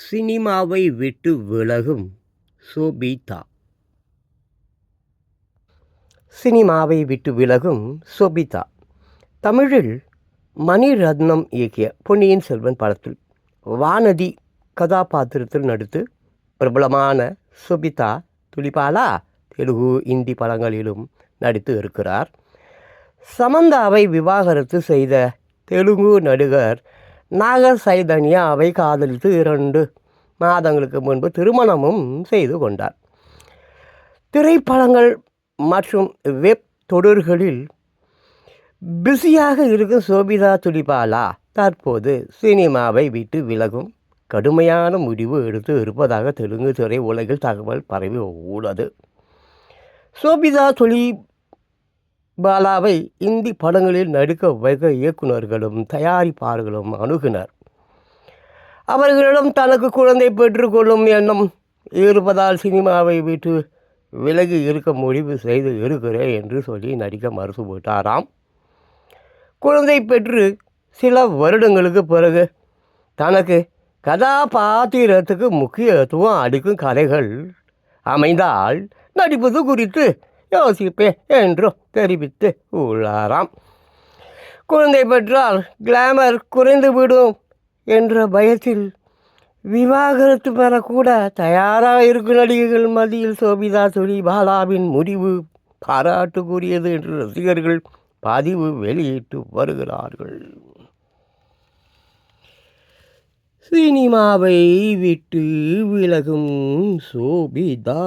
சினிமாவை விட்டு விலகும் சோபிதா. சினிமாவை விட்டு விலகும் சோபிதா. தமிழில் மணிரத்னம் இயக்கிய பொன்னியின் செல்வன் படத்தில் வானதி கதாபாத்திரத்தில் நடித்து பிரபலமான சுபிதா துளிபாலா தெலுங்கு இந்தி படங்களிலும் நடித்து இருக்கிறார். சமந்தாவை விவாகரத்து செய்த தெலுங்கு நடிகர் நாகர் சைதன்யாவை காதலித்து இரண்டு மாதங்களுக்கு முன்பு திருமணமும் செய்து கொண்டார். திரைப்படங்கள் மற்றும் வெப் தொடர்களில் பிஸியாக இருக்கும் சோபிதா துலிபாலா தற்போது சினிமாவை விட்டு விலகும். கடுமையான முடிவு எடுத்து இருப்பதாக தெலுங்கு திரை உலகில் தகவல் பரவி உள்ளது. சோபிதா துலி பாலாவை இந்தி படங்களில் நடிக்க வைக்க இயக்குநர்களும் தயாரிப்பாளர்களும் அணுகினர். அவர்களிடம் தனக்கு குழந்தை பெற்றுக்கொள்ளும் எண்ணம் இருப்பதால் சினிமாவை விட்டு விலகி இருக்க முடிவு செய்து இருக்கிறேன் என்று சொல்லி நடிக்க மறுத்து போட்டாராம் குழந்தை பெற்று சில வருடங்களுக்கு பிறகு தனக்கு கதாபாத்திரத்துக்கு முக்கியத்துவம் அளிக்கும் கதைகள் அமைந்தால் நடிப்பது குறித்து யோசிப்பேன் என்றும் தெரிவித்து உள்ளாராம். குழந்தை பெற்றால் கிளாமர் குறைந்துவிடும் என்ற பயத்தில் விவாகரத்து பெறக்கூட தயாராக இருக்கும் நடிகைகள் மத்தியில் சோபிதா சுனி பாலாவின் முடிவு பாராட்டுக்குரியது என்று ரசிகர்கள் பதிவு வெளியிட்டு வருகிறார்கள். சினிமாவை விட்டு விலகும் சோபிதா.